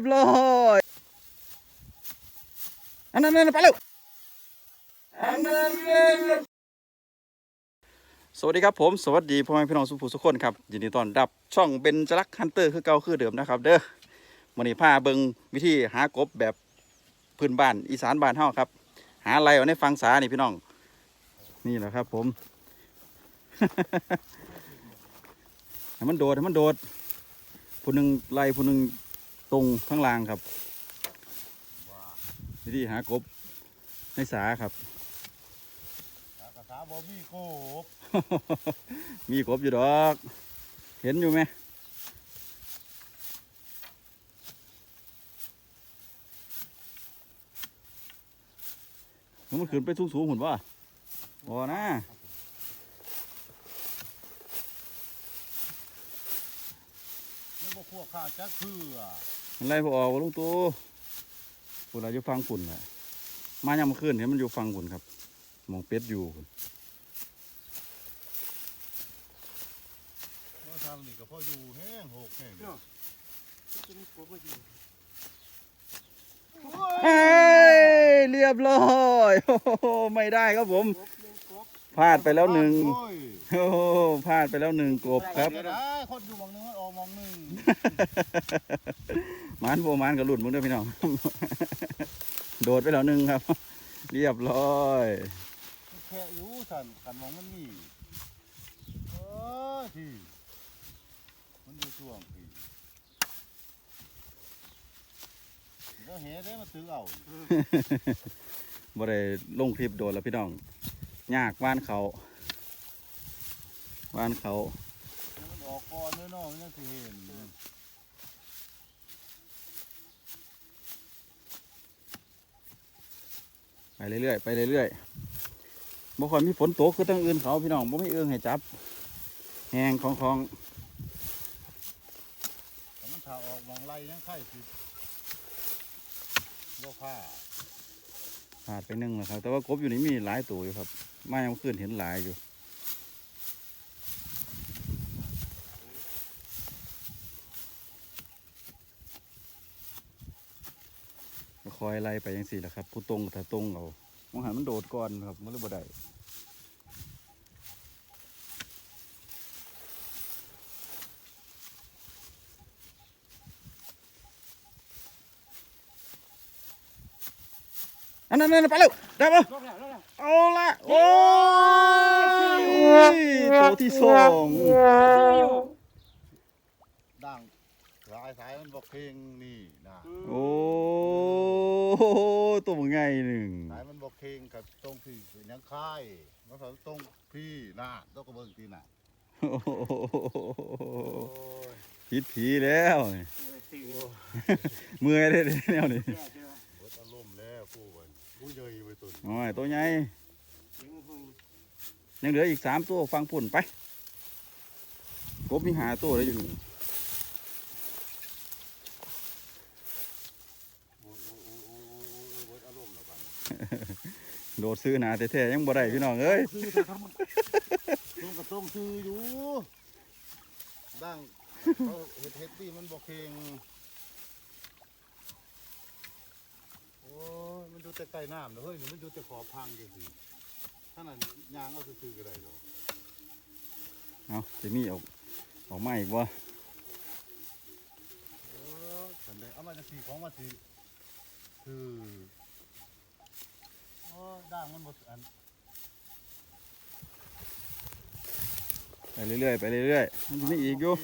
บร้อยอันนั้นนั่นไปเร็วสวัสดีครับผมสวัสดีพ่อแม่พี่น้องสุภูสุขคนครับยินดีต้อนรับช่องเบนจลักฮันเตอร์คือเก่าคือเดิมนะครับ เด้อวันนี้พาเบิงวิธีหากบแบบพื้นบ้านอีสานบ้านเฮาครับ หาอะไรเอาในฟังสานี่พี่น้อง นี่แหละครับ ผมให้มันโดดให้มันโดดผู้หนึ่งไล่ผู้หนึ่ง ตรงข้างล่างครับวิธีหากบในสาครับกระสาบ่มีโกบ มีกบอยู่ดอก เห็นอยู่ไหมมันขึ้นไปสูงสูงหุ่นว่าบ่นะไม่บ่พวกข้าจักเพื่อ มันไล่พอออกว่าลุงตู่ปุ่นเราอยู่ฟังปุ่นแหละมายามมาขึ้นเห็นมันอยู่ฟังปุ่นครับหมองเป็ดอยู่พุ่นว่าทางนี้ก็พออยู่แห้งหกแห้งเฮ้ยเรียบร้อยโอ้โหไม่ได้ครับผมพลาดไปแล้วหนึ่งโอ้ยโอ้โหพลาดไปแล้วหนึ่งกบครับเดี๋ยวได้คนอยู่หมองหนึงมันออกหมองหนึง หมันโบหมันกับหลุดมึงด้วยพี่น้อง โดดไปแล้วหนึ่งครับ เรียบร้อยแค่อยู่สั่นกันหมองมันมีเออที่มันอยู่ช่วงที่แล้วเห็ได้มาตื้อเอาบ่ได้ลงคลิปโดดแล้วพี่น้องยากว่านเขาว่านเขามันออกก่อนเนาะมันยังสิเห็น ไปเรื่อยๆไปเรื่อยๆบ่ค่อยมีฝนตกคือทั้งอื่นเขาพี่น้องบ่มีเอื้องให้จับแหงของของแต่มันถ้าออกหมองไรยังไข่สิบ่ผ้าขาดไปหนึ่งแล้วครับ แต่ว่ากบอยู่นี่มีหลายตัวอยู่ครับ มายังขึ้นเห็นหลายอยู่ คอยไล่ไปยังสี่แหละครับ ผู้ตรงถ้าตรงเอามองหันมันโดดก่อนครับมันเลยบ่ได้อันนั้นนั่นไปเร็วได้ปะเอาละโอ้ยตัวที่สองดัง สายสายมันบอกเพลงนี่นะโอ้ตัวมันใหญ่หนึ่งสายมันบอกเพลงกับตรงที่ยังค่ายมันสอนตรงพี่น่ะต้องกระเบื้องที่น่ะโอ้โหโอ้ยผิดผีแล้วนี่เมื่อยเลยแนวนี้เบิดอารมณ์แล้วผู้เว้ยผู้เยยไปตุนโอ้ยตัวใหญ่ยังเหลืออีกสามตัวฟังพุ่นไปกบมีหาตัวแล้วอยู่นี่ โอ้ยโอ้ยโอ้ยโอ้ยโอ้ยโอ้ยเบิดอารมณ์แล้วบัดนี้ โดดซื้อหนาแท้ๆยังบ่ได้พี่น้องเอ้ยตรงกับตรงคืออยู่ดังเขาเฮ็ดเฮ็ดที่มันบอกเพลงโอ้ยมันดูแต่ใกล้น้ำนะเฮ้ยนี่มันดูแต่ขอบพังจังสิถ้านั้นยางเอาซื่อๆก็ได้ดอกเอาจะมีออกออกมาอีกบ่เออฉันได้เอามาจากสีของมาสีคือโอ้ ด่างมันหมดอันไปเรื่อยๆไปเรื่อยๆมันจะมีอีกอยู่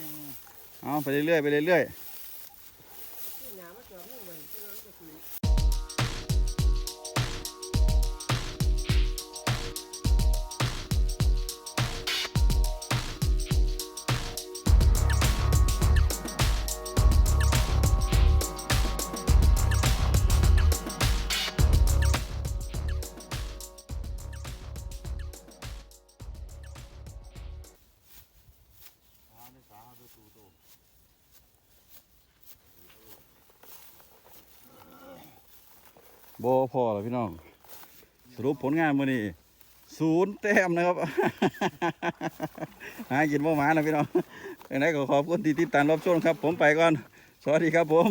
เอาไปเรื่อยๆไปเรื่อยๆ บ่พอแล้วพี่น้อง สรุปผลงานมื้อนี้ศูนย์แต้มนะครับ หากินบ่หมานะพี่น้องยังไงก็ขอบคุณที่ติดตามรับชมครับ ผมไปก่อน สวัสดีครับผม